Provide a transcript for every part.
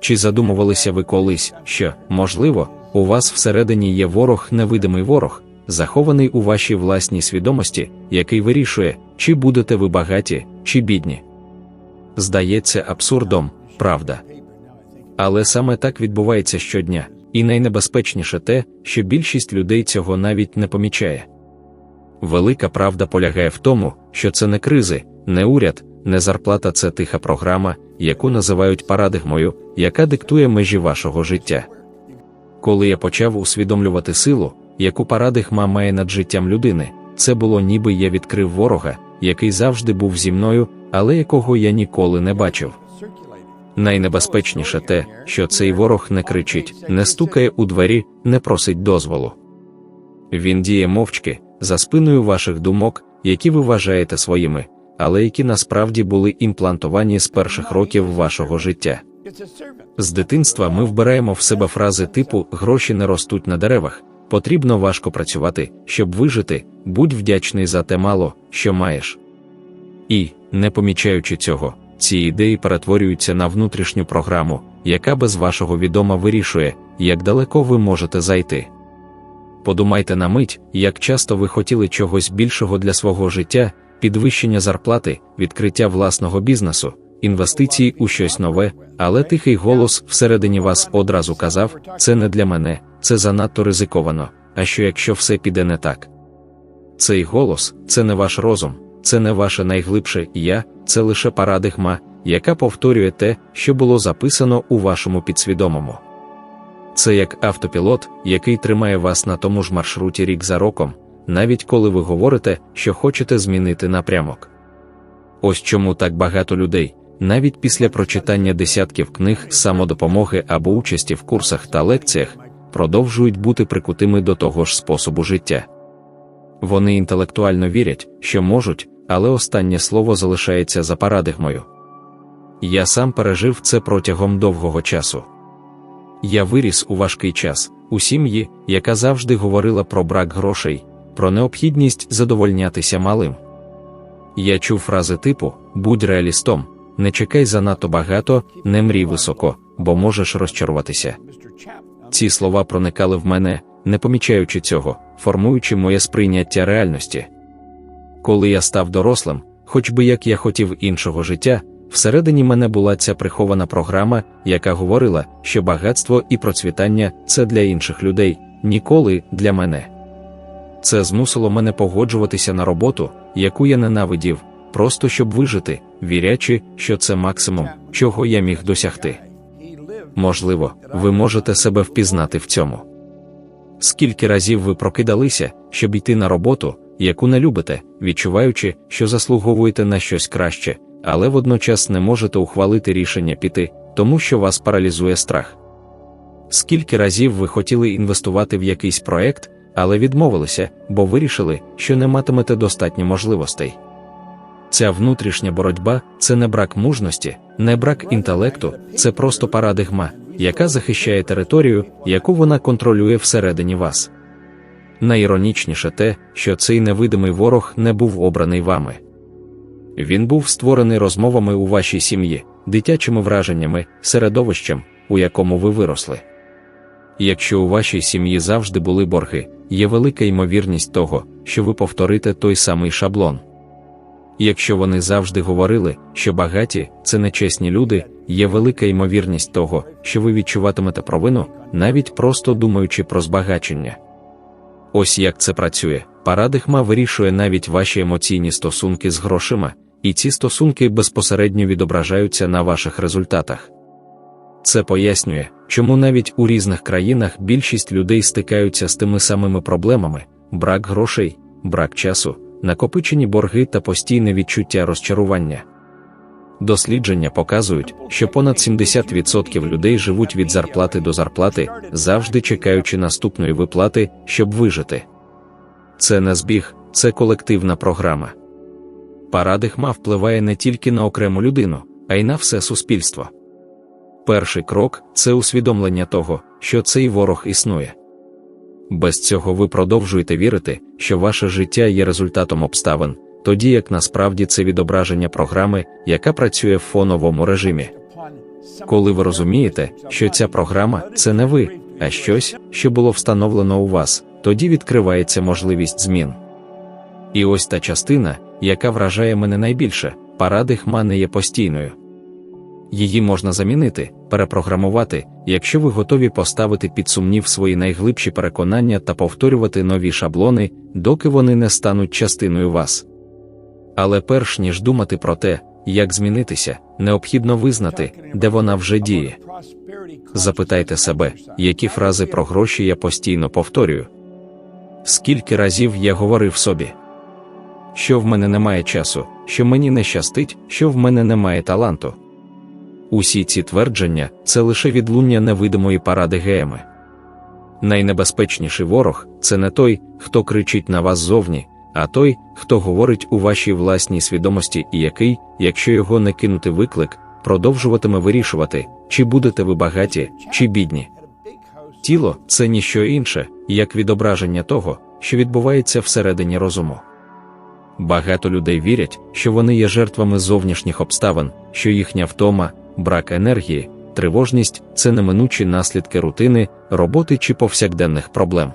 Чи задумувалися ви колись, що, можливо, у вас всередині є ворог, невидимий ворог, захований у вашій власній свідомості, який вирішує, чи будете ви багаті, чи бідні? Здається абсурдом, правда. Але саме так відбувається щодня, і найнебезпечніше те, що більшість людей цього навіть не помічає. Велика правда полягає в тому, що це не кризи, не уряд, не зарплата це тиха програма, яку називають парадигмою, яка диктує межі вашого життя. Коли я почав усвідомлювати силу, яку парадигма має над життям людини, це було ніби я відкрив ворога, який завжди був зі мною, але якого я ніколи не бачив. Найнебезпечніше те, що цей ворог не кричить, не стукає у двері, не просить дозволу. Він діє мовчки, за спиною ваших думок, які ви вважаєте своїми, але які насправді були імплантовані з перших років вашого життя. З дитинства ми вбираємо в себе фрази типу гроші не ростуть на деревах, потрібно важко працювати, щоб вижити, будь вдячний за те мало, що маєш. І, не помічаючи цього, ці ідеї перетворюються на внутрішню програму, яка без вашого відома вирішує, як далеко ви можете зайти. Подумайте на мить, як часто ви хотіли чогось більшого для свого життя, підвищення зарплати, відкриття власного бізнесу, інвестиції у щось нове, але тихий голос всередині вас одразу казав: це не для мене, це занадто ризиковано. А що якщо все піде не так? Цей голос це не ваш розум, це не ваше найглибше я, це лише парадигма, яка повторює те, що було записано у вашому підсвідомому. Це як автопілот, який тримає вас на тому ж маршруті рік за роком, навіть коли ви говорите, що хочете змінити напрямок. Ось чому так багато людей, навіть після прочитання десятків книг самодопомоги або участі в курсах та лекціях, продовжують бути прикутими до того ж способу життя. Вони інтелектуально вірять, що можуть, але останнє слово залишається за парадигмою. Я сам пережив це протягом довгого часу. Я виріс у важкий час, у сім'ї, яка завжди говорила про брак грошей, про необхідність задовольнятися малим. Я чув фрази типу будь реалістом, не чекай занадто багато, не мрій високо, бо можеш розчаруватися. Ці слова проникали в мене, не помічаючи цього, формуючи моє сприйняття реальності. Коли я став дорослим, хоч би як я хотів іншого життя, всередині мене була ця прихована програма, яка говорила, що багатство і процвітання це для інших людей, ніколи для мене. Це змусило мене погоджуватися на роботу, яку я ненавидів, просто щоб вижити, вірячи, що це максимум, чого я міг досягти. Можливо, ви можете себе впізнати в цьому. Скільки разів ви прокидалися, щоб йти на роботу, яку не любите, відчуваючи, що заслуговуєте на щось краще, але водночас не можете ухвалити рішення піти, тому що вас паралізує страх. Скільки разів ви хотіли інвестувати в якийсь проект, але відмовилися, бо вирішили, що не матимете достатньо можливостей. Ця внутрішня боротьба це не брак мужності, не брак інтелекту, це просто парадигма, яка захищає територію, яку вона контролює всередині вас. Найіронічніше те, що цей невидимий ворог не був обраний вами. Він був створений розмовами у вашій сім'ї, дитячими враженнями, середовищем, у якому ви виросли. Якщо у вашій сім'ї завжди були борги, є велика ймовірність того, що ви повторите той самий шаблон. Якщо вони завжди говорили, що багаті це нечесні люди, є велика ймовірність того, що ви відчуватимете провину, навіть просто думаючи про збагачення. Ось як це працює. Парадигма вирішує навіть ваші емоційні стосунки з грошима, і ці стосунки безпосередньо відображаються на ваших результатах. Це пояснює, чому навіть у різних країнах більшість людей стикаються з тими самими проблемами: брак грошей, брак часу, накопичені борги та постійне відчуття розчарування. Дослідження показують, що понад 70% людей живуть від зарплати до зарплати, завжди чекаючи наступної виплати, щоб вижити. Це не збіг, це колективна програма. Парадигма впливає не тільки на окрему людину, а й на все суспільство. Перший крок це усвідомлення того, що цей ворог існує. Без цього ви продовжуєте вірити, що ваше життя є результатом обставин, тоді як насправді це відображення програми, яка працює в фоновому режимі. Коли ви розумієте, що ця програма це не ви, а щось, що було встановлено у вас, тоді відкривається можливість змін. І ось та частина, яка вражає мене найбільше, парадигма не є постійною. Її можна замінити, перепрограмувати, якщо ви готові поставити під сумнів свої найглибші переконання та повторювати нові шаблони, доки вони не стануть частиною вас. Але перш ніж думати про те, як змінитися, необхідно визнати, де вона вже діє. Запитайте себе, які фрази про гроші я постійно повторюю. Скільки разів я говорив собі, що в мене немає часу, що мені не щастить, що в мене немає таланту. Усі ці твердження це лише відлуння невидимої паради гееми. Найнебезпечніший ворог це не той, хто кричить на вас зовні, а той, хто говорить у вашій власній свідомості і який, якщо його не кинути виклик, продовжуватиме вирішувати, чи будете ви багаті, чи бідні. Тіло це ніщо інше, як відображення того, що відбувається всередині розуму. Багато людей вірять, що вони є жертвами зовнішніх обставин, що їхня втома, брак енергії, тривожність це неминучі наслідки рутини, роботи чи повсякденних проблем.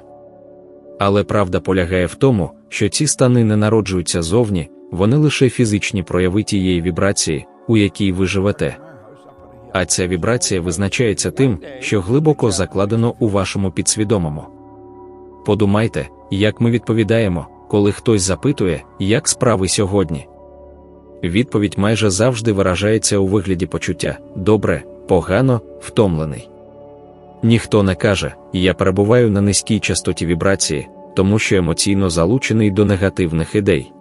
Але правда полягає в тому, що ці стани не народжуються зовні, вони лише фізичні прояви тієї вібрації, у якій ви живете. А ця вібрація визначається тим, що глибоко закладено у вашому підсвідомому. Подумайте, як ми відповідаємо, коли хтось запитує, як справи сьогодні. Відповідь майже завжди виражається у вигляді почуття добре, погано, втомлений. Ніхто не каже, я перебуваю на низькій частоті вібрації, тому що емоційно залучений до негативних ідей.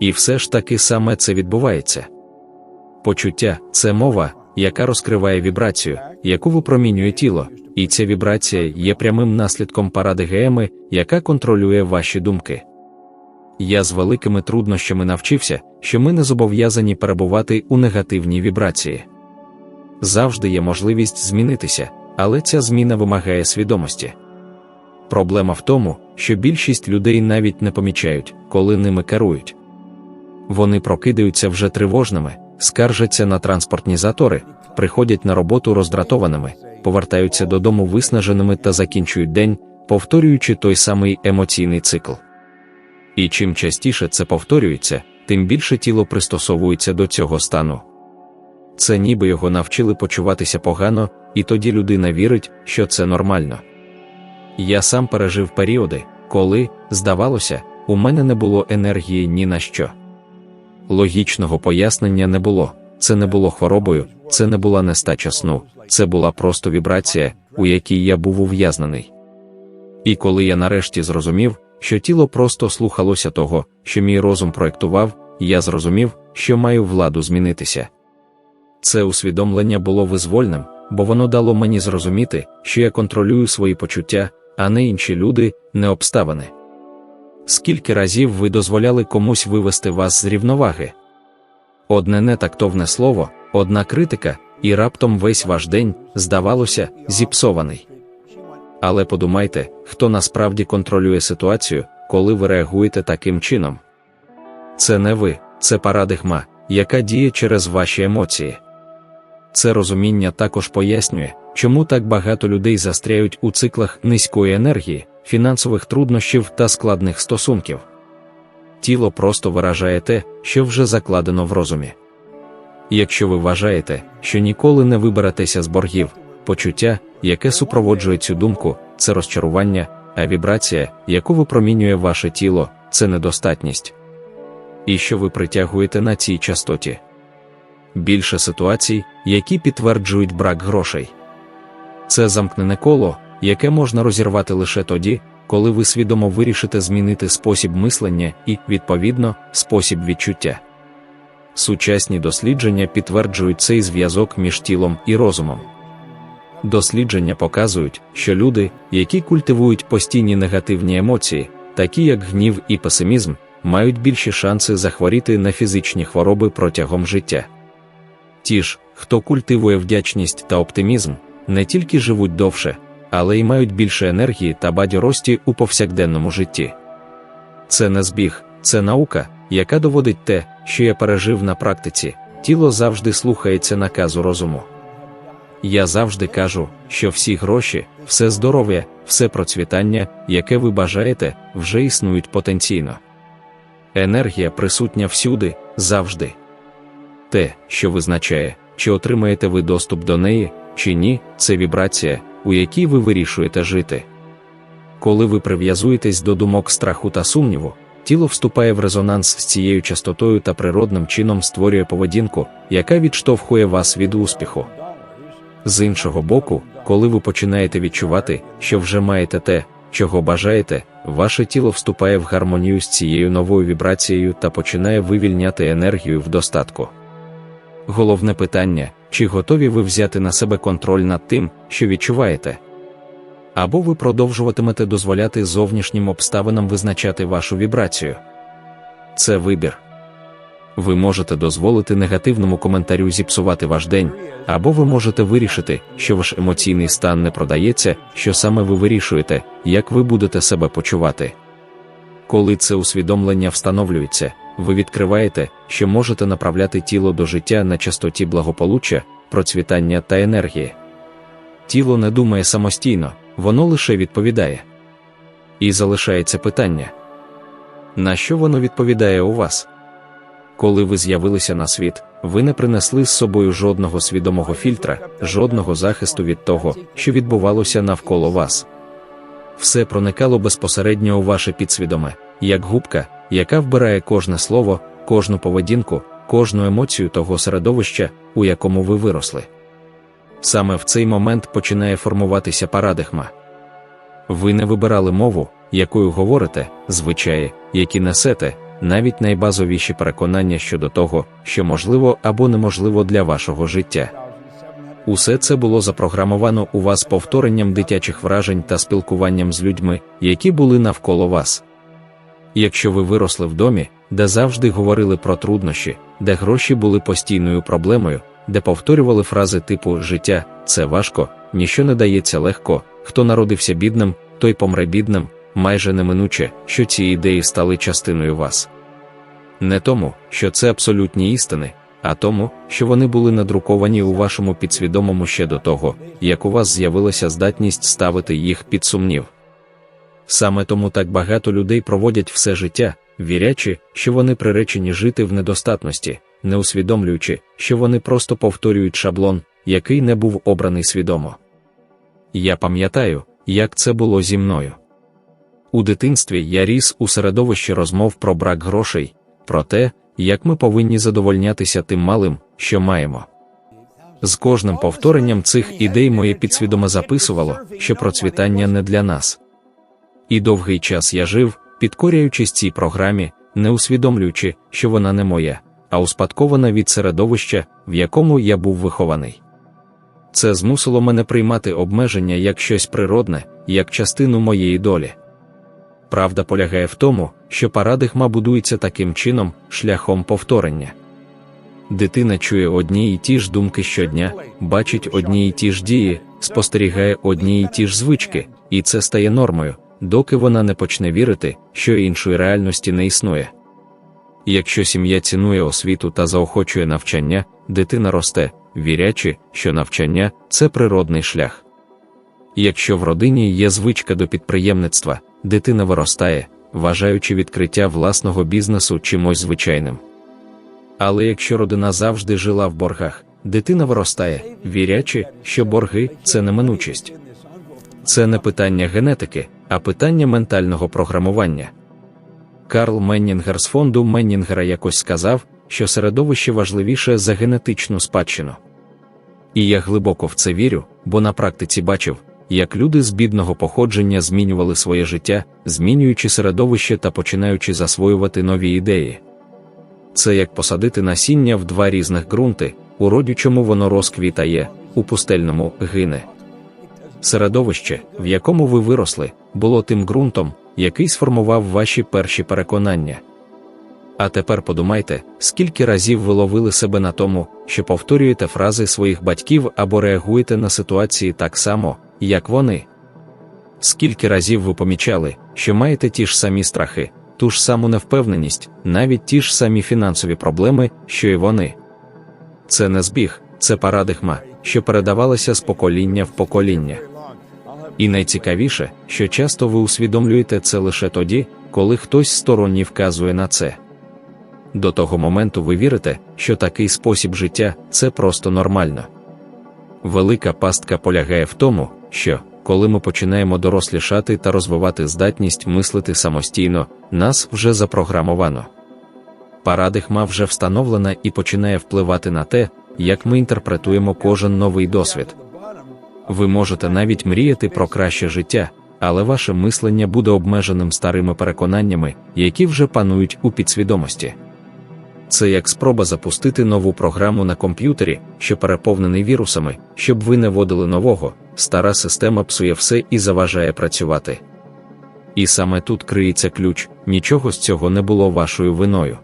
І все ж таки саме це відбувається. Почуття це мова, яка розкриває вібрацію, яку випромінює тіло, і ця вібрація є прямим наслідком паради гееми, яка контролює ваші думки. Я з великими труднощами навчився, що ми не зобов'язані перебувати у негативній вібрації. Завжди є можливість змінитися, але ця зміна вимагає свідомості. Проблема в тому, що більшість людей навіть не помічають, коли ними керують. Вони прокидаються вже тривожними, скаржаться на транспортні затори, приходять на роботу роздратованими, повертаються додому виснаженими та закінчують день, повторюючи той самий емоційний цикл. І чим частіше це повторюється, тим більше тіло пристосовується до цього стану. Це ніби його навчили почуватися погано, і тоді людина вірить, що це нормально. Я сам пережив періоди, коли, здавалося, у мене не було енергії ні на що. Логічного пояснення не було, це не було хворобою, це не була нестача сну, це була просто вібрація, у якій я був ув'язнений. І коли я нарешті зрозумів, що тіло просто слухалося того, що мій розум проєктував, я зрозумів, що маю владу змінитися. Це усвідомлення було визвольним, бо воно дало мені зрозуміти, що я контролюю свої почуття, а не інші люди, не обставини. Скільки разів ви дозволяли комусь вивести вас з рівноваги? Одне нетактовне слово, одна критика, і раптом весь ваш день, здавалося, зіпсований. Але подумайте, хто насправді контролює ситуацію, коли ви реагуєте таким чином. Це не ви, це парадигма, яка діє через ваші емоції. Це розуміння також пояснює, чому так багато людей застряють у циклах низької енергії, фінансових труднощів та складних стосунків. Тіло просто виражає те, що вже закладено в розумі. Якщо ви вважаєте, що ніколи не виберетеся з боргів, почуття, яке супроводжує цю думку, це розчарування, а вібрація, яку випромінює ваше тіло, це недостатність. І що ви притягуєте на цій частоті? Більше ситуацій, які підтверджують брак грошей. Це замкнене коло, яке можна розірвати лише тоді, коли ви свідомо вирішите змінити спосіб мислення і, відповідно, спосіб відчуття. Сучасні дослідження підтверджують цей зв'язок між тілом і розумом. Дослідження показують, що люди, які культивують постійні негативні емоції, такі як гнів і песимізм, мають більші шанси захворіти на фізичні хвороби протягом життя. Ті ж, хто культивує вдячність та оптимізм, не тільки живуть довше, але й мають більше енергії та бадьорості у повсякденному житті. Це не збіг, це наука, яка доводить те, що я пережив на практиці, тіло завжди слухається наказу розуму. Я завжди кажу, що всі гроші, все здоров'я, все процвітання, яке ви бажаєте, вже існують потенційно. Енергія присутня всюди, завжди. Те, що визначає, чи отримаєте ви доступ до неї, чи ні, це вібрація, у якій ви вирішуєте жити. Коли ви прив'язуєтесь до думок страху та сумніву, тіло вступає в резонанс з цією частотою та природним чином створює поведінку, яка відштовхує вас від успіху. З іншого боку, коли ви починаєте відчувати, що вже маєте те, чого бажаєте, ваше тіло вступає в гармонію з цією новою вібрацією та починає вивільняти енергію в достатку. Головне питання чи готові ви взяти на себе контроль над тим, що відчуваєте? Або ви продовжуватимете дозволяти зовнішнім обставинам визначати вашу вібрацію. Це вибір. Ви можете дозволити негативному коментарю зіпсувати ваш день, або ви можете вирішити, що ваш емоційний стан не продається, що саме ви вирішуєте, як ви будете себе почувати. Коли це усвідомлення встановлюється, ви відкриваєте, що можете направляти тіло до життя на частоті благополуччя, процвітання та енергії. Тіло не думає самостійно, воно лише відповідає. І залишається питання: на що воно відповідає у вас? Коли ви з'явилися на світ, ви не принесли з собою жодного свідомого фільтра, жодного захисту від того, що відбувалося навколо вас. Все проникало безпосередньо у ваше підсвідоме, як губка, яка вбирає кожне слово, кожну поведінку, кожну емоцію того середовища, у якому ви виросли. Саме в цей момент починає формуватися парадигма. Ви не вибирали мову, якою говорите, звичаї, які несете, навіть найбазовіші переконання щодо того, що можливо або неможливо для вашого життя. Усе це було запрограмовано у вас повторенням дитячих вражень та спілкуванням з людьми, які були навколо вас. Якщо ви виросли в домі, де завжди говорили про труднощі, де гроші були постійною проблемою, де повторювали фрази типу життя це важко, ніщо не дається легко, хто народився бідним, той помре бідним, майже неминуче, що ці ідеї стали частиною вас. Не тому, що це абсолютні істини, а тому, що вони були надруковані у вашому підсвідомому ще до того, як у вас з'явилася здатність ставити їх під сумнів. Саме тому так багато людей проводять все життя, вірячи, що вони приречені жити в недостатності, не усвідомлюючи, що вони просто повторюють шаблон, який не був обраний свідомо. Я пам'ятаю, як це було зі мною. У дитинстві я ріс у середовищі розмов про брак грошей, про те, як ми повинні задовольнятися тим малим, що маємо. З кожним повторенням цих ідей моє підсвідоме записувало, що процвітання не для нас. І довгий час я жив, підкоряючись цій програмі, не усвідомлюючи, що вона не моя, а успадкована від середовища, в якому я був вихований. Це змусило мене приймати обмеження як щось природне, як частину моєї долі. Правда полягає в тому, що парадигма будується таким чином, шляхом повторення. Дитина чує одні й ті ж думки щодня, бачить одні й ті ж дії, спостерігає одні й ті ж звички, і це стає нормою, доки вона не почне вірити, що іншої реальності не існує. Якщо сім'я цінує освіту та заохочує навчання, дитина росте, вірячи, що навчання це природний шлях. Якщо в родині є звичка до підприємництва, дитина виростає, вважаючи відкриття власного бізнесу чимось звичайним. Але якщо родина завжди жила в боргах, дитина виростає, вірячи, що борги це неминучість. Це не питання генетики, а питання ментального програмування. Карл Меннінгер з фонду Меннінгера якось сказав, що середовище важливіше за генетичну спадщину. І я глибоко в це вірю, бо на практиці бачив, як люди з бідного походження змінювали своє життя, змінюючи середовище та починаючи засвоювати нові ідеї. Це як посадити насіння в два різних ґрунти, у родючому воно розквітає, у пустельному гине. Середовище, в якому ви виросли, було тим ґрунтом, який сформував ваші перші переконання. А тепер подумайте, скільки разів ви ловили себе на тому, що повторюєте фрази своїх батьків або реагуєте на ситуації так само, як вони. Скільки разів ви помічали, що маєте ті ж самі страхи, ту ж саму невпевненість, навіть ті ж самі фінансові проблеми, що й вони. Це не збіг, це парадигма, що передавалася з покоління в покоління. І найцікавіше, що часто ви усвідомлюєте це лише тоді, коли хтось сторонній вказує на це. До того моменту ви вірите, що такий спосіб життя це просто нормально. Велика пастка полягає в тому, що, коли ми починаємо дорослішати та розвивати здатність мислити самостійно, нас вже запрограмовано. Парадигма вже встановлена і починає впливати на те, як ми інтерпретуємо кожен новий досвід. Ви можете навіть мріяти про краще життя, але ваше мислення буде обмеженим старими переконаннями, які вже панують у підсвідомості. Це як спроба запустити нову програму на комп'ютері, що переповнений вірусами, щоб ви не вводили нового, стара система псує все і заважає працювати. І саме тут криється ключ, нічого з цього не було вашою виною.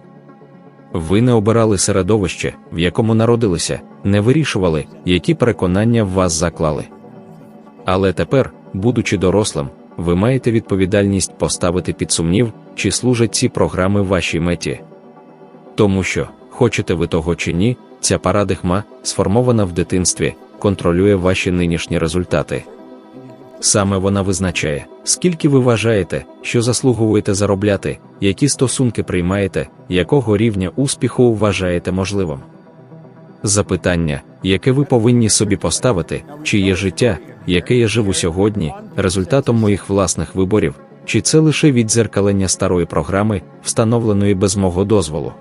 Ви не обирали середовище, в якому народилися, не вирішували, які переконання в вас заклали. Але тепер, будучи дорослим, ви маєте відповідальність поставити під сумнів, чи служать ці програми вашій меті. Тому що, хочете ви того чи ні, ця парадигма, сформована в дитинстві, контролює ваші нинішні результати. Саме вона визначає, скільки ви вважаєте, що заслуговуєте заробляти, які стосунки приймаєте, якого рівня успіху вважаєте можливим. Запитання, яке ви повинні собі поставити, чи є життя, яке я живу сьогодні, результатом моїх власних виборів, чи це лише віддзеркалення старої програми, встановленої без мого дозволу.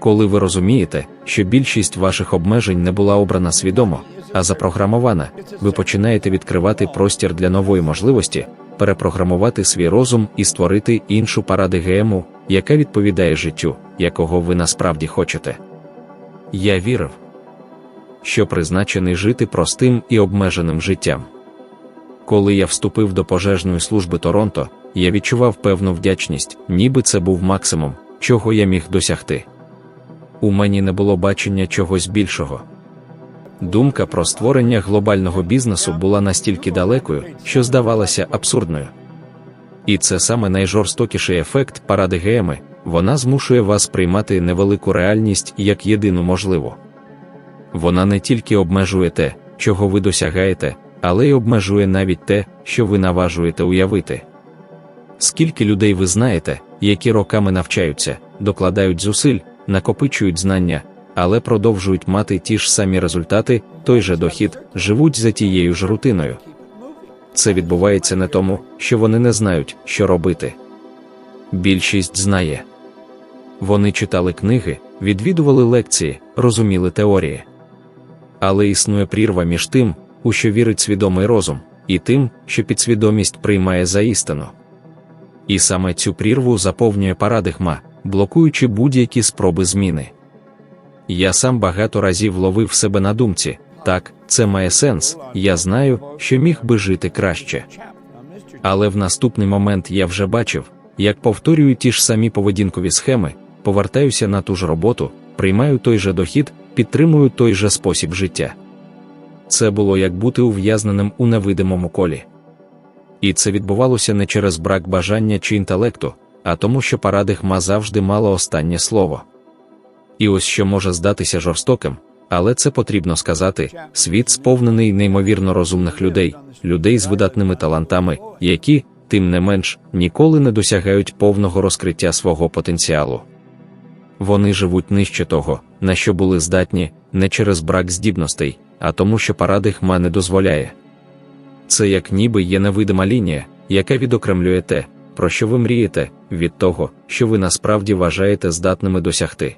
Коли ви розумієте, що більшість ваших обмежень не була обрана свідомо, а запрограмована, ви починаєте відкривати простір для нової можливості, перепрограмувати свій розум і створити іншу парадигему, яка відповідає життю, якого ви насправді хочете. Я вірив, що призначений жити простим і обмеженим життям. Коли я вступив до пожежної служби Торонто, я відчував певну вдячність, ніби це був максимум, чого я міг досягти. У мені не було бачення чогось більшого. Думка про створення глобального бізнесу була настільки далекою, що здавалася абсурдною. І це саме найжорстокіший ефект парадигеми, вона змушує вас приймати невелику реальність як єдину можливу. Вона не тільки обмежує те, чого ви досягаєте, але й обмежує навіть те, що ви наважуєте уявити. Скільки людей ви знаєте, які роками навчаються, докладають зусиль, накопичують знання, але продовжують мати ті ж самі результати, той же дохід, живуть за тією ж рутиною. Це відбувається не тому, що вони не знають, що робити. Більшість знає. Вони читали книги, відвідували лекції, розуміли теорії. Але існує прірва між тим, у що вірить свідомий розум, і тим, що підсвідомість приймає за істину. І саме цю прірву заповнює парадигма, блокуючи будь-які спроби зміни. Я сам багато разів ловив себе на думці так, це має сенс, я знаю, що міг би жити краще. Але в наступний момент я вже бачив, як повторюю ті ж самі поведінкові схеми, повертаюся на ту ж роботу, приймаю той же дохід, підтримую той же спосіб життя. Це було як бути ув'язненим у невидимому колі. І це відбувалося не через брак бажання чи інтелекту, а тому, що парадигма завжди мала останнє слово. І ось що може здатися жорстоким, але це потрібно сказати: світ сповнений неймовірно розумних людей, людей з видатними талантами, які, тим не менш, ніколи не досягають повного розкриття свого потенціалу. Вони живуть нижче того, на що були здатні, не через брак здібностей, а тому, що парадигма не дозволяє. Це як ніби є невидима лінія, яка відокремлює те, про що ви мрієте, від того, що ви насправді вважаєте здатними досягти.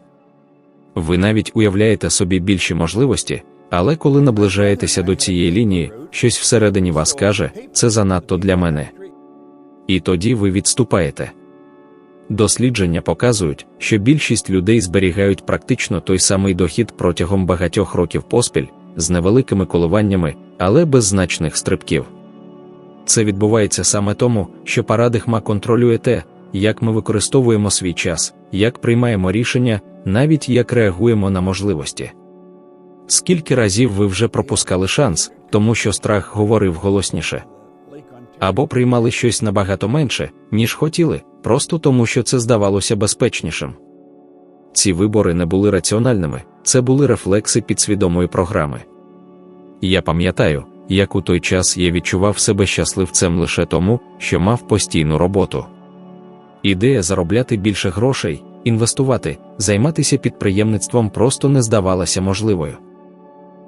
Ви навіть уявляєте собі більші можливості, але коли наближаєтеся до цієї лінії, щось всередині вас каже, це занадто для мене. І тоді ви відступаєте. Дослідження показують, що більшість людей зберігають практично той самий дохід протягом багатьох років поспіль, з невеликими коливаннями, але без значних стрибків. Це відбувається саме тому, що парадигма контролює те, як ми використовуємо свій час, як приймаємо рішення, навіть як реагуємо на можливості. Скільки разів ви вже пропускали шанс, тому що страх говорив голосніше, або приймали щось набагато менше, ніж хотіли, просто тому що це здавалося безпечнішим. Ці вибори не були раціональними, це були рефлекси підсвідомої програми. Я пам'ятаю, як у той час я відчував себе щасливцем лише тому, що мав постійну роботу. Ідея заробляти більше грошей, інвестувати, займатися підприємництвом просто не здавалася можливою.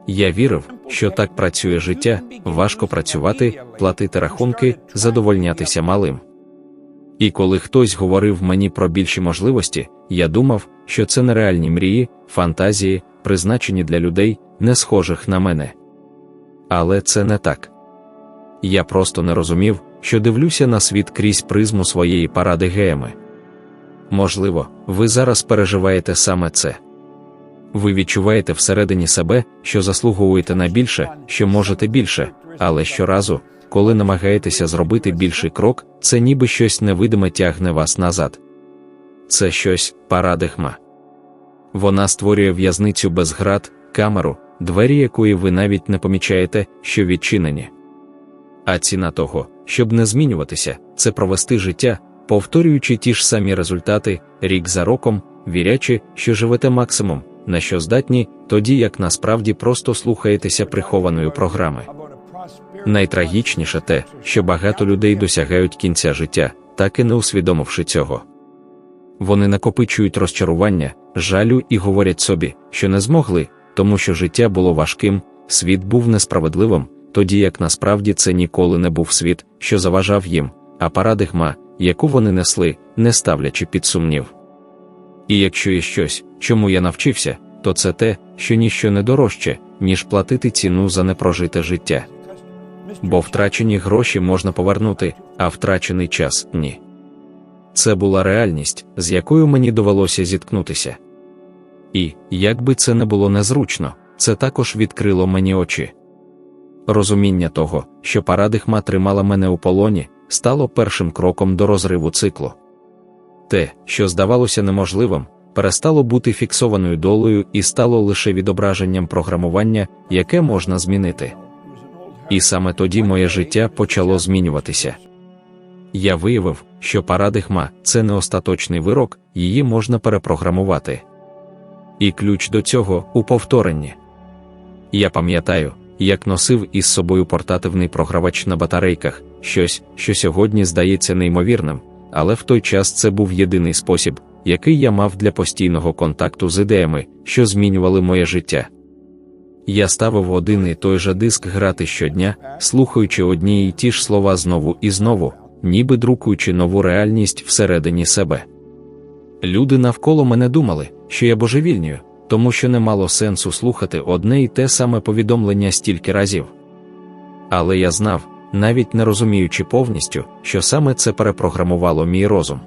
Я вірив, що так працює життя, важко працювати, платити рахунки, задовольнятися малим. І коли хтось говорив мені про більші можливості, я думав, що це нереальні мрії, фантазії, призначені для людей, не схожих на мене. Але це не так. Я просто не розумів, що дивлюся на світ крізь призму своєї паради геями. Можливо, ви зараз переживаєте саме це. Ви відчуваєте всередині себе, що заслуговуєте на більше, що можете більше, але щоразу, коли намагаєтеся зробити більший крок, це ніби щось невидиме тягне вас назад. Це щось парадигма. Вона створює в'язницю без град, камеру, двері якої ви навіть не помічаєте, що відчинені. А ціна того, щоб не змінюватися, це провести життя, повторюючи ті ж самі результати, рік за роком, вірячи, що живете максимум, на що здатні, тоді як насправді просто слухаєтеся прихованої програми. Найтрагічніше те, що багато людей досягають кінця життя, так і не усвідомивши цього. Вони накопичують розчарування, жалю і говорять собі, що не змогли, тому що життя було важким, світ був несправедливим, тоді як насправді це ніколи не був світ, що заважав їм, а парадигма, яку вони несли, не ставлячи під сумнів. І якщо є щось, чому я навчився, то це те, що ніщо не дорожче, ніж платити ціну за непрожите життя. Бо втрачені гроші можна повернути, а втрачений час ні. Це була реальність, з якою мені довелося зіткнутися. І, як би це не було незручно, це також відкрило мені очі. Розуміння того, що парадигма тримала мене у полоні, стало першим кроком до розриву циклу. Те, що здавалося неможливим, перестало бути фіксованою долею і стало лише відображенням програмування, яке можна змінити. І саме тоді моє життя почало змінюватися. Я виявив, що парадигма це не остаточний вирок, її можна перепрограмувати. І ключ до цього у повторенні. Я пам'ятаю, як носив із собою портативний програвач на батарейках, щось, що сьогодні здається неймовірним, але в той час це був єдиний спосіб, який я мав для постійного контакту з ідеями, що змінювали моє життя. Я ставив один і той же диск грати щодня, слухаючи одні й ті ж слова знову і знову, ніби друкуючи нову реальність всередині себе. Люди навколо мене думали, що я божевільнюю, тому що не мало сенсу слухати одне й те саме повідомлення стільки разів. Але я знав, навіть не розуміючи повністю, що саме це перепрограмувало мій розум.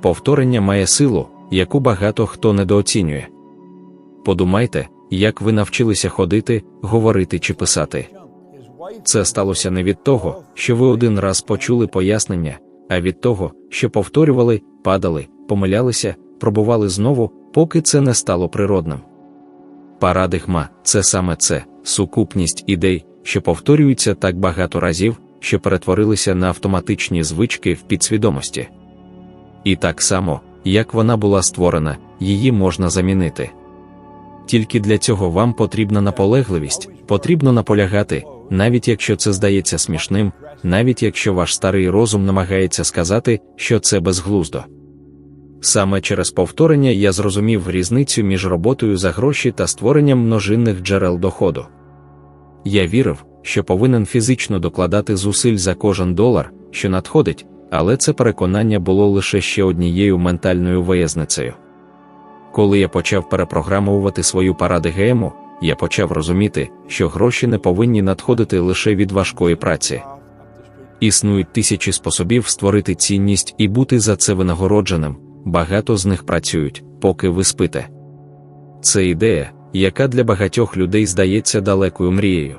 Повторення має силу, яку багато хто недооцінює. Подумайте, як ви навчилися ходити, говорити чи писати. Це сталося не від того, що ви один раз почули пояснення, а від того, що повторювали, падали, помилялися, пробували знову, поки це не стало природним. Парадигма це саме це, сукупність ідей, що повторюються так багато разів, що перетворилися на автоматичні звички в підсвідомості. І так само, як вона була створена, її можна замінити. Тільки для цього вам потрібна наполегливість, потрібно наполягати, навіть якщо це здається смішним, навіть якщо ваш старий розум намагається сказати, що це безглуздо. Саме через повторення я зрозумів різницю між роботою за гроші та створенням множинних джерел доходу. Я вірив, що повинен фізично докладати зусиль за кожен долар, що надходить, але це переконання було лише ще однією ментальною виязницею. Коли я почав перепрограмовувати свою парадигему, я почав розуміти, що гроші не повинні надходити лише від важкої праці. Існують тисячі способів створити цінність і бути за це винагородженим, багато з них працюють, поки ви спите. Це ідея, яка для багатьох людей здається далекою мрією.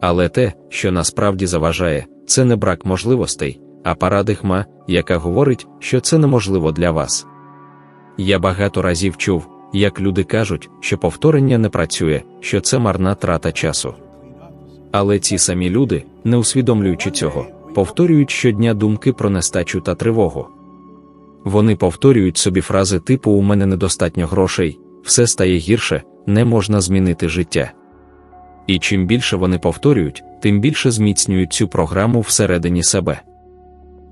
Але те, що насправді заважає, це не брак можливостей, а парадигма, яка говорить, що це неможливо для вас. Я багато разів чув, як люди кажуть, що повторення не працює, що це марна трата часу. Але ці самі люди, не усвідомлюючи цього, повторюють щодня думки про нестачу та тривогу. Вони повторюють собі фрази типу У мене недостатньо грошей, все стає гірше, не можна змінити життя. І чим більше вони повторюють, тим більше зміцнюють цю програму всередині себе.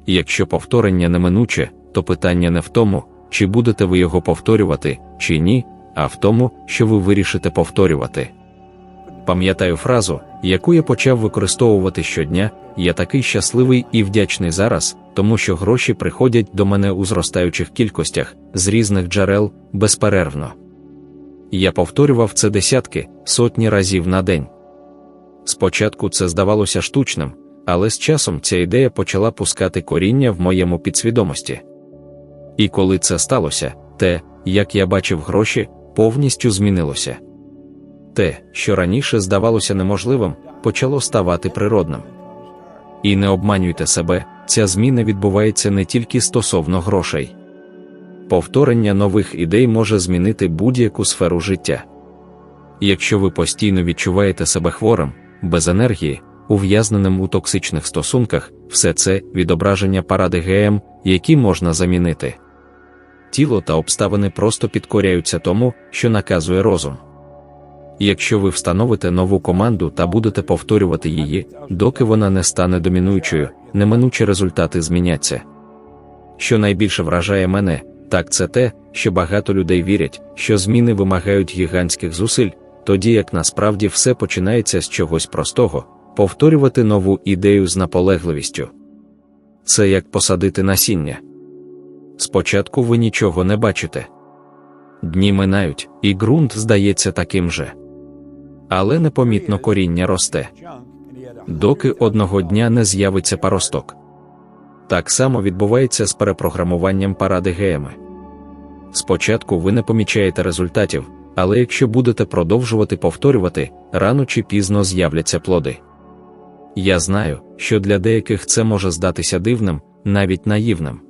Якщо повторення неминуче, то питання не в тому, чи будете ви його повторювати, чи ні, а в тому, що ви вирішите повторювати. Пам'ятаю фразу, яку я почав використовувати щодня, я такий щасливий і вдячний зараз, тому що гроші приходять до мене у зростаючих кількостях, з різних джерел, безперервно. Я повторював це десятки, сотні разів на день. Спочатку це здавалося штучним, але з часом ця ідея почала пускати коріння в моєму підсвідомості. І коли це сталося, те, як я бачив гроші, повністю змінилося. Те, що раніше здавалося неможливим, почало ставати природним. І не обманюйте себе, ця зміна відбувається не тільки стосовно грошей. Повторення нових ідей може змінити будь-яку сферу життя. Якщо ви постійно відчуваєте себе хворим, без енергії, ув'язненим у токсичних стосунках, все це відображення паради ГМ, які можна замінити. Тіло та обставини просто підкоряються тому, що наказує розум. Якщо ви встановите нову команду та будете повторювати її, доки вона не стане домінуючою, неминучі результати зміняться. Що найбільше вражає мене, так це те, що багато людей вірять, що зміни вимагають гігантських зусиль, тоді як насправді все починається з чогось простого, повторювати нову ідею з наполегливістю. Це як посадити насіння. Спочатку ви нічого не бачите. Дні минають, і ґрунт здається таким же. Але непомітно коріння росте, доки одного дня не з'явиться паросток. Так само відбувається з перепрограмуванням паради геми. Спочатку ви не помічаєте результатів, але якщо будете продовжувати повторювати, рано чи пізно з'являться плоди. Я знаю, що для деяких це може здатися дивним, навіть наївним.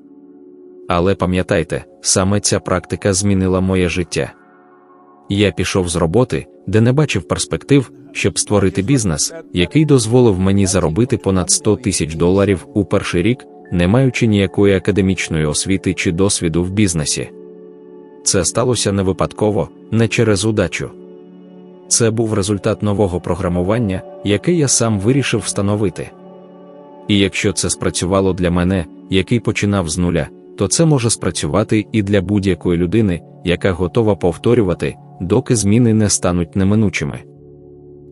Але пам'ятайте, саме ця практика змінила моє життя. Я пішов з роботи, де не бачив перспектив, щоб створити бізнес, який дозволив мені заробити понад 100 тисяч доларів у перший рік, не маючи ніякої академічної освіти чи досвіду в бізнесі. Це сталося не випадково, не через удачу. Це був результат нового програмування, яке я сам вирішив встановити. І якщо це спрацювало для мене, який починав з нуля, то це може спрацювати і для будь-якої людини, яка готова повторювати, доки зміни не стануть неминучими.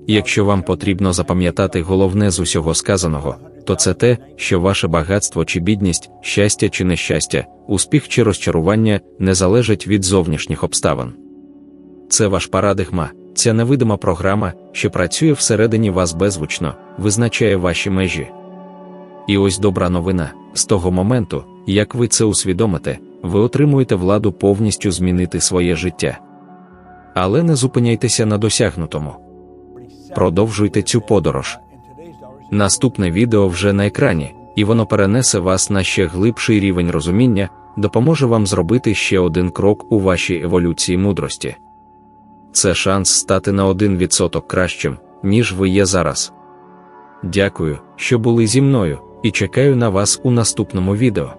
Якщо вам потрібно запам'ятати головне з усього сказаного, то це те, що ваше багатство чи бідність, щастя чи нещастя, успіх чи розчарування не залежать від зовнішніх обставин. Це ваш парадигма, ця невидима програма, що працює всередині вас беззвучно, визначає ваші межі. І ось добра новина: з того моменту, як ви це усвідомите, ви отримуєте владу повністю змінити своє життя. Але не зупиняйтеся на досягнутому. Продовжуйте цю подорож. Наступне відео вже на екрані, і воно перенесе вас на ще глибший рівень розуміння, допоможе вам зробити ще один крок у вашій еволюції мудрості. Це шанс стати на 1% кращим, ніж ви є зараз. Дякую, що були зі мною, і чекаю на вас у наступному відео.